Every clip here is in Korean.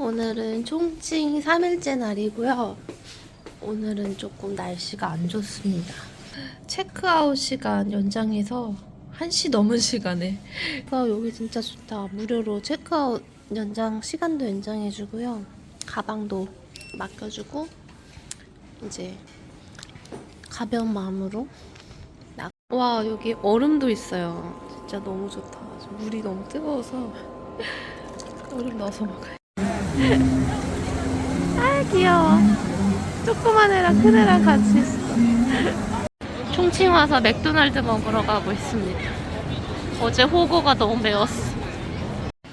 오늘은 총칭 3일째 날이고요. 오늘은 조금 날씨가 안 좋습니다. 체크아웃 시간 연장해서 1시 넘은 시간에. 아, 여기 진짜 좋다. 무료로 체크아웃 연장 시간도 연장해주고요. 가방도 맡겨주고 이제 가벼운 마음으로 나... 와 여기 얼음도 있어요. 진짜 너무 좋다. 물이 너무 뜨거워서 얼음 넣어서 먹어요. 아 귀여워. 조그만 애랑 큰 애랑 같이 있어. 총칭 와서 맥도날드 먹으러 가고 있습니다. 어제 호거가 너무 매웠어.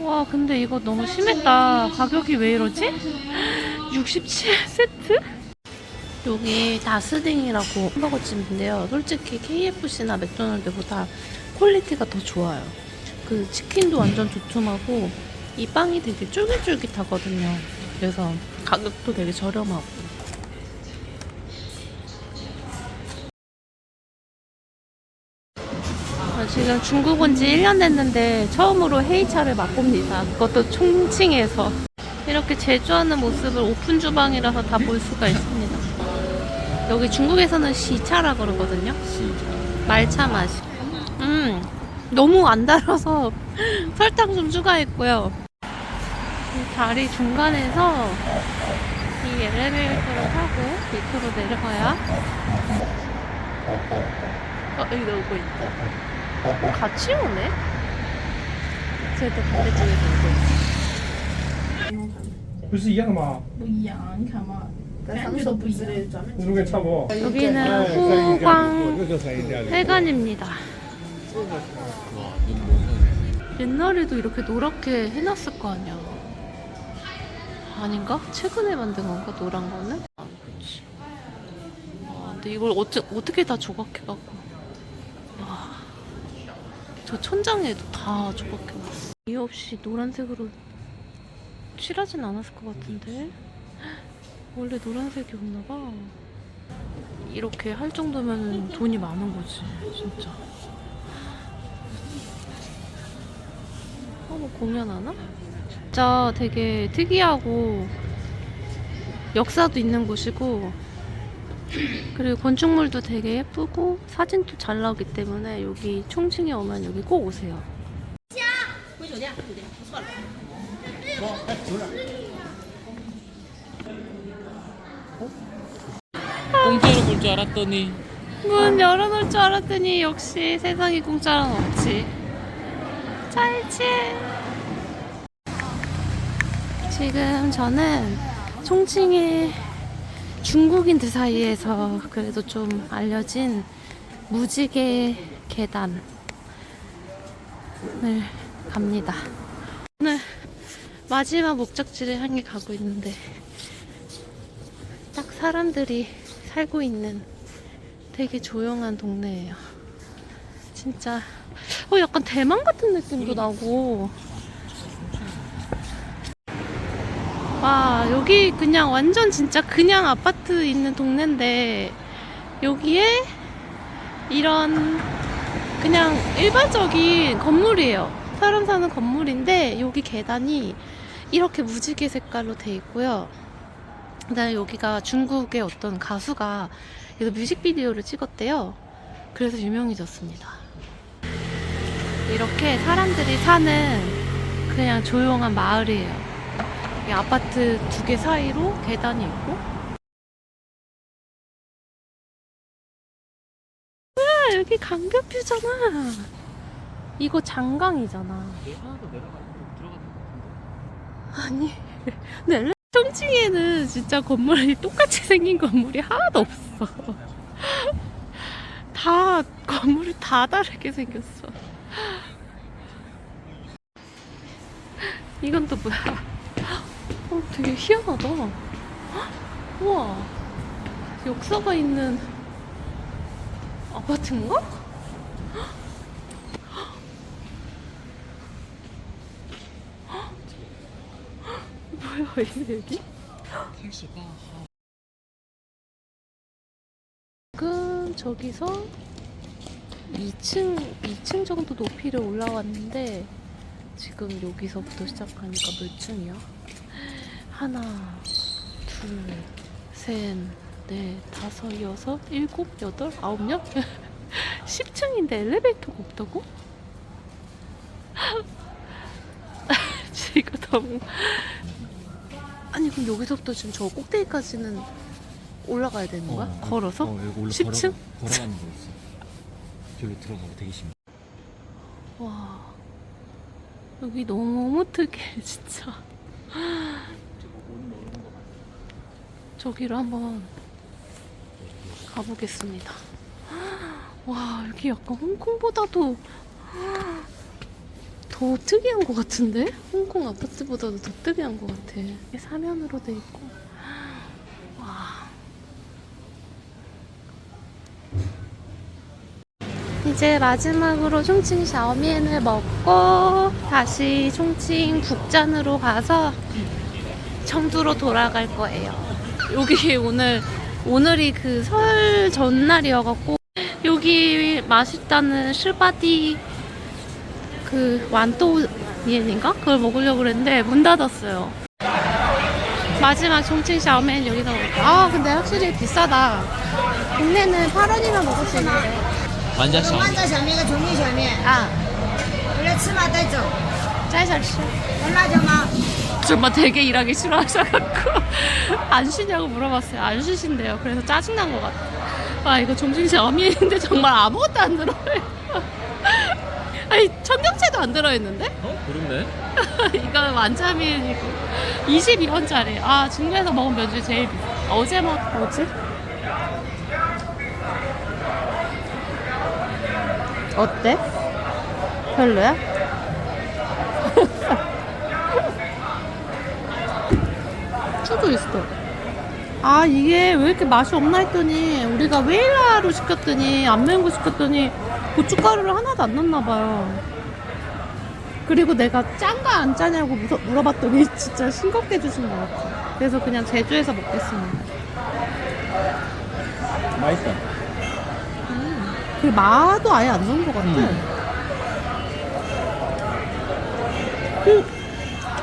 와 근데 이거 너무 심했다. 가격이 왜 이러지? 67 세트? 여기 다스딩이라고 햄버거집인데요. 솔직히 KFC나 맥도날드보다 퀄리티가 더 좋아요. 그 치킨도 완전 두툼하고 이 빵이 되게 쫄깃쫄깃하거든요. 그래서 가격도 되게 저렴하고. 아, 지금 중국 온 지 1년 됐는데 처음으로 헤이차를 맛봅니다. 그것도 총칭에서. 이렇게 제조하는 모습을 오픈 주방이라서 다 볼 수가 있습니다. 여기 중국에서는 시차라 그러거든요. 말차 맛이. 음, 너무 안 달아서 설탕 좀 추가했고요. 이 다리 중간에서 이 엘리베이터를 타고 밑으로 내려가야 어, 여기 오고 있다. 같이 오네? 쟤도 반대쪽에서 오고 있어. 不是一样的吗？不一样，你看嘛，感觉都不一样。那种跟差不多。 여기는 호광 这就三一家的。 회관입니다. 옛날에도 이렇게 노랗게 해놨을 거 아니야. 아닌가? 최근에 만든 건가? 노란 거는? 아, 그렇지. 아, 근데 이걸 어째, 어떻게 다 조각해갖고. 와. 저 천장에도 다 조각해놨어. 이유 없이 노란색으로 칠하진 않았을 것 같은데. 원래 노란색이었나봐. 이렇게 할 정도면 돈이 많은 거지, 진짜. 어, 뭐 공연하나? 진짜 되게 특이하고 역사도 있는 곳이고 그리고 건축물도 되게 예쁘고 사진도 잘 나오기 때문에 여기 총칭에 오면 여기 꼭 오세요. 공짜로 볼 줄 알았더니 문 열어놓을 줄 알았더니 역시 세상에 공짜는 없지. 찰치. 지금 저는 총칭의 중국인들 사이에서 그래도 좀 알려진 무지개 계단을 갑니다. 오늘 마지막 목적지를 향해 가고 있는데 딱 사람들이 살고 있는 되게 조용한 동네예요. 진짜 어 약간 대만 같은 느낌도 나고 와 여기 그냥 완전 진짜 그냥 아파트 있는 동네인데 여기에 이런 그냥 일반적인 건물이에요. 사람 사는 건물인데 여기 계단이 이렇게 무지개 색깔로 돼 있고요. 그다음에 여기가 중국의 어떤 가수가 그래서 뮤직비디오를 찍었대요. 그래서 유명해졌습니다. 이렇게 사람들이 사는 그냥 조용한 마을이에요. 이 아파트 두 개 사이로 계단이 있고. 뭐야, 여기 강변뷰잖아. 이거 장강이잖아. 아니, 근데 청칭에는 진짜 건물이 똑같이 생긴 건물이 하나도 없어. 다 건물이 다 다르게 생겼어. 이건 또 뭐야? 어, 되게 희한하다. 헉, 우와. 역사가 있는 아파트인가? 헉. 헉. 뭐야, 이게 여기? 지금 저기서 2층, 2층 정도 높이를 올라왔는데 지금 여기서부터 시작하니까 몇 층이야? 하나, 둘, 셋, 넷, 다섯, 여섯, 일곱, 여덟, 아홉 명? 10층인데 엘리베이터가 없다고? 지금 너무 아니 그럼 여기서부터 지금 저 꼭대기까지는 올라가야 되는 거야? 걸어서? 어, 여기 올라 10층? 걸어가, 걸어가는 거 있어. 저기로 들어가고 심. 와 여기 너무 특이해 진짜 저기로 한번 가보겠습니다 와 여기 약간 홍콩보다도 더 특이한 것 같은데? 홍콩 아파트보다도 더 특이한 것 같아 이게 사면으로 돼 있고 와 이제 마지막으로 총칭 샤오미엔을 먹고 다시 총칭 북잔으로 가서 청두로 돌아갈 거예요. 여기 오늘 오늘이 그 설 전날이어갖고 여기 맛있다는 슈바디 그 완또니엔인가 그걸 먹으려고 그랬는데 문 닫았어요. 마지막 총칭 샤오미엔 여기서 먹을게요. 아 근데 확실히 비싸다. 국내는 8원이면 먹을 수 있는데. 완자시. 万家小面跟重庆小面， 아 回来吃嘛带走， 짤짤吃. 有辣椒吗？ 정말 되게 일하기 싫어하셔갖고 안 쉬냐고 물어봤어요. 안 쉬신대요. 그래서 짜증난 것 같아. 와 이거 종진씨 어미인데 정말 아무것도 안 들어요. 아니 청경채도 안 들어있는데? 어? 그렇네. 이거 완자미이고 22원짜리. 아 중국에서 먹은 면 중에 제일 비싸. 어제 먹 뭐지? 어때? 별로야? 추도 있어. 아 이게 왜 이렇게 맛이 없나 했더니 우리가 웨일라로 시켰더니 안 매운 거 시켰더니 고춧가루를 하나도 안 넣나 봐요. 그리고 내가 짠가 안 짜냐고 물어봤더니 진짜 싱겁게 주신 것 같아. 그래서 그냥 제주에서 먹겠습니다. 맛있어. 그 마도 아예 안 넣은 것 같아. 음.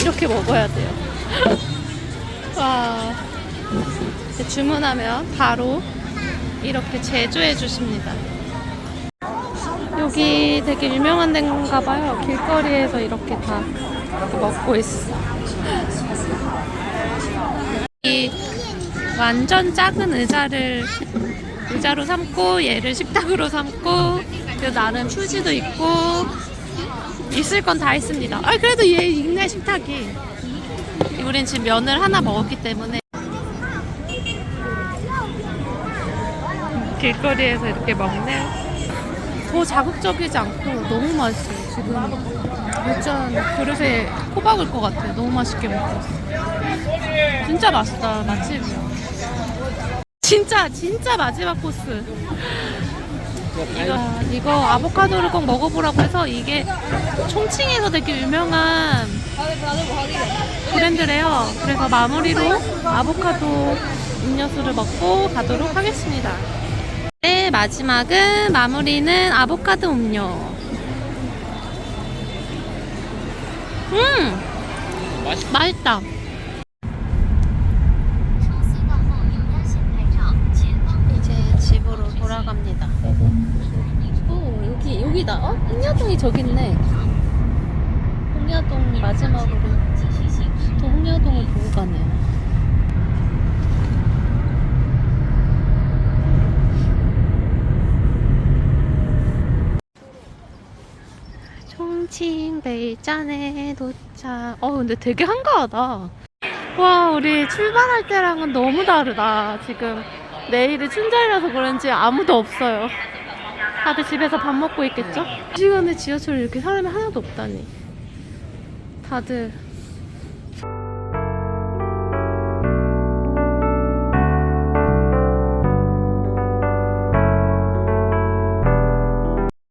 이렇게 먹어야 돼요 와 주문하면 바로 이렇게 제조해 주십니다 여기 되게 유명한 데인가 봐요. 길거리에서 이렇게 다 먹고 있어. 이 완전 작은 의자를 의자로 삼고 얘를 식탁으로 삼고 그리고 나름 휴지도 있고 있을 건 다 있습니다. 아 그래도 얘 있네 식탁이. 우린 지금 면을 하나 먹었기 때문에 길거리에서 이렇게 먹네. 더 자극적이지 않고 너무 맛있어요. 지금 일단 그릇에 코 박을 것 같아요. 너무 맛있게 먹고. 진짜 맛있다. 맛집이야. 진짜 진짜 마지막 코스. 이거 이거 아보카도를 꼭 먹어보라고 해서 이게 총칭에서 되게 유명한 브랜드래요. 그래서 마무리로 아보카도 음료수를 먹고 가도록 하겠습니다. 네, 마지막은 마무리는 아보카도 음료. 음, 맛있. 맛있다. 저기 있네. 홍야동 마지막으로 또 홍야동을 보고 가네요. 칭 베이짠에 도착. 어 근데 되게 한가하다. 와 우리 출발할 때랑은 너무 다르다. 지금 내일이 춘자이라서 그런지 아무도 없어요. 다들 집에서 밥 먹고 있겠죠? 이 시간에 지하철에 이렇게 사람이 하나도 없다니. 다들